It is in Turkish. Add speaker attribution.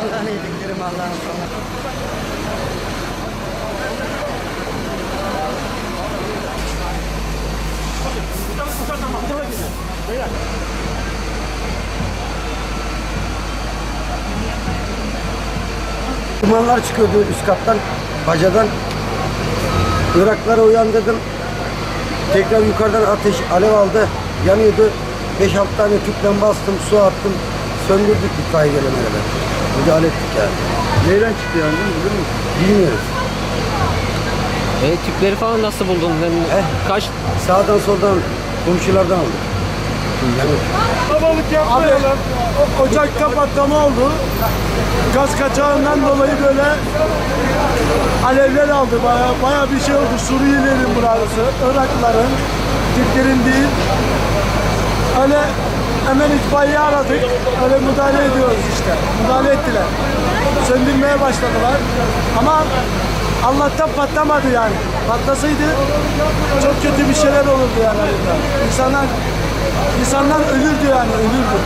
Speaker 1: Allah'ın iyiliklerim Allah'ın sana. Tamam, tamam, tamam. Beyler. Dumanlar çıkıyordu üst kattan, bacadan. Irakları uyandırdım. Tekrar yukarıdan ateş, alev aldı. Yanıyordu. 5-6 tane tüpten bastım, su attım. Söndürdük itfaiye gelene kadar. Müdahale ettik yani.
Speaker 2: Neyden çıktı yangın biliyor musun?
Speaker 1: Bilmiyoruz.
Speaker 3: E, tüpleri falan nasıl buldun? Yani
Speaker 1: Eh.
Speaker 3: kaç
Speaker 1: Sağdan soldan komşulardan aldık. Yani
Speaker 4: Abi o- ocakta patlama oldu. Gaz kaçağından dolayı böyle alevler aldı. Baya, baya bir şey oldu. Suriyelilerin burası, Iraklıların, Türklerin değil. Öyle hemen itfaiye aradık. Öyle müdahale ediyoruz işte. Müdahale ettiler. Söndürmeye başladılar. Ama Allah'tan patlamadı yani. Patlasaydı çok kötü bir şeyler olurdu yani. İnsanlar insanlar ölürdü yani ölürdü.